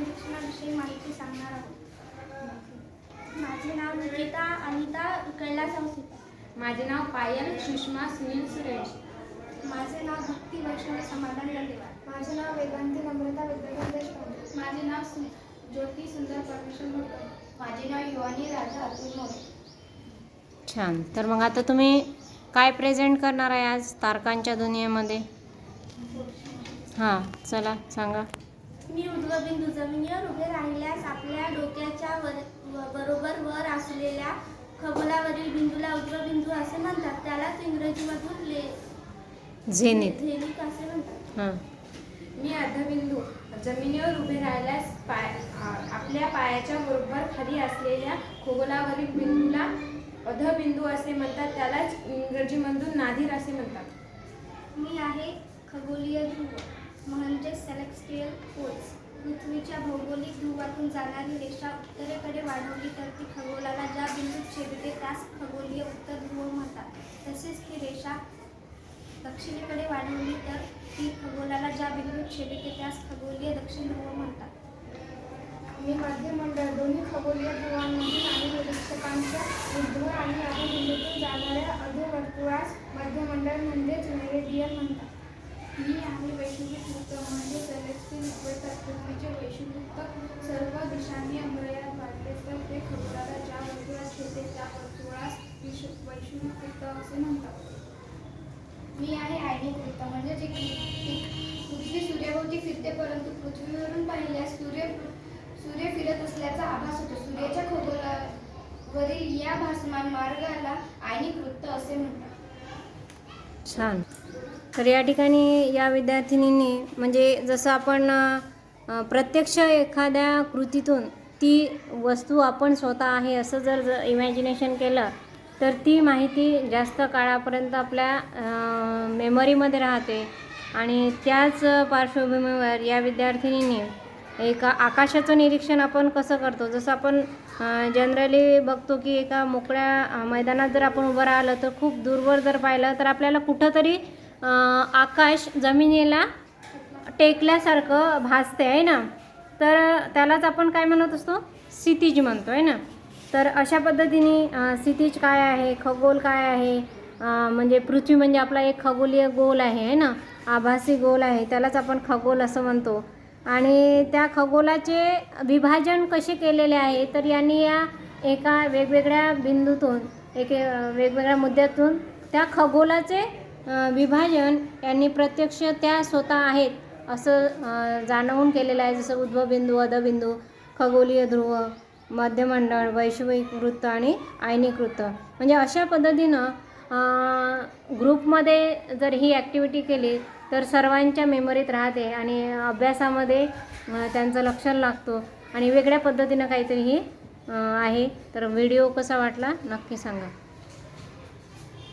आकाश निरीक्षणाविषयी माहिती सांगणार आहोत. माझे नाव निकिता अनिता कैलास अवसिता माझे नाव पायल सुषमा सुनील सुरेश. माझे नाव भक्ती वैष्णव समाधान गंदेवार माझे नाव वेदांती नम्रता विद्याधर देशपांडे माझे नाव सु ज्योती सुंदर परमेश्वर मोडकर माझे नाव युवानी राजा अतुल मोरे. छान. तर मग आता तुम्ही काय प्रेझेंट करणार आहे आज तारकांच्या दुनियेमध्ये? हां चला सांगा. मी उद्वबिंदू जमिनीवर उभे राहिल्यास आपल्या डोक्याच्या वर बरोबर वर असलेल्या खगोलावरील बिंदूला उद्वबिंदू असे म्हणतात. त्यालाच इंग्रजीमधून ले झेनिक असे म्हणतात. हां. मी अर्धबिंदू जमिनीवर उभे राहिल्यास पाय आपल्या पायाच्या बरोबर खाली असलेल्या खगोलावरील बिंदूला अधबिंदू असे म्हणतात. त्यालाच इंग्रजीमधून नाधीर असे म्हणतात. मी आहे खगोलीय ध्रुव. म्हणजे सेलेक्स्टियल पोल्स पृथ्वीच्या भौगोलिक ध्रुवातून जाणारी रेषा उत्तरेकडे वाढवली तर ती खगोलाला ज्या बिंदूत छेदते त्यास खगोलीय उत्तर ध्रुव म्हणतात. तसेच ती रेषा दक्षिणेकडे वाढवली तर ती खगोलाला ज्या बिंदूत छेदते त्यास खगोलीय दक्षिण ध्रुव म्हणतात. मी मध्यमंडळ दोन्ही खगोलीय ध्रुवांमधील आणि निरीक्षकांच्या विध्व आणि अधोबिंदूतून जाणाऱ्या अधोवर्तुळास मध्यमंडळ म्हणजेच मेरिडियन म्हणतात. वैश्विक म्हणजे सेलेस्टियल इक्वेटर पृथ्वीचे सर्व दिशांनी अंतराळात वाढले तर ते खबराला ज्या वर्तुळात होते त्या वर्तुळास विश वैश्विक असे म्हणतात. मी आहे आयनिक वृत्त म्हणजे जे की पृथ्वी सूर्याभोवती फिरते परंतु पृथ्वीवरून पाहिल्यास सूर्य सूर्य फिरत असल्याचा आभास होतो. सूर्याच्या खगोलावरील या भासमान मार्गाला आयनी वृत्त असे म्हणतात. छान. तर या ठिकाणी या विद्यार्थिनींनी म्हणजे जसं आपण प्रत्यक्ष एखाद्या कृतीतून ती वस्तू आपण स्वतः आहे असं जर ज इमॅजिनेशन केलं तर ती माहिती जास्त काळापर्यंत आपल्या मेमरीमध्ये राहते. आणि त्याच पार्श्वभूमीवर या विद्यार्थिनींनी एका आकाशाचं निरीक्षण आपण कसं करतो? जसं आपण जनरली बघतो की एका मोकळ्या मैदानात जर आपण उभं राहिलं तर खूप दूरवर जर पाहिलं तर आपल्याला कुठंतरी आकाश जमिनीला टेकल्यासारखं भासते आहे ना? तर त्यालाच आपण काय म्हणत असतो? क्षितिज म्हणतो आहे ना? तर अशा पद्धतीने अ, क्षितिज काय आहे? खगोल काय आहे? म्हणजे पृथ्वी म्हणजे आपला एक खगोलीय गोल आहे है ना? आभासी गोल आहे. त्यालाच आपण खगोल असं म्हणतो. आणि त्या खगोलाचे विभाजन कसे केलेले आहे? तर यांनी या एका वेगवेगळ्या बिंदूतून एक वेगवेगळ्या मुद्द्यातून त्या खगोलाचे विभाजन यांनी प्रत्यक्ष त्या स्वतः आहेत असं जाणवून केलेलं आहे. जसं उद्भवबिंदू अधबिंदू खगोलीय ध्रुव मध्यमंडळ वैश्विक वृत्त आणि आयनिक वृत्त. म्हणजे अशा पद्धतीनं ग्रुपमध्ये जर ही ॲक्टिव्हिटी केली तर सर्वांच्या मेमरीत राहते आणि अभ्यासामध्ये त्यांचं लक्ष लागतो. आणि वेगळ्या पद्धतीनं काहीतरी ही आहे. तर व्हिडिओ कसा वाटला नक्की सांगा.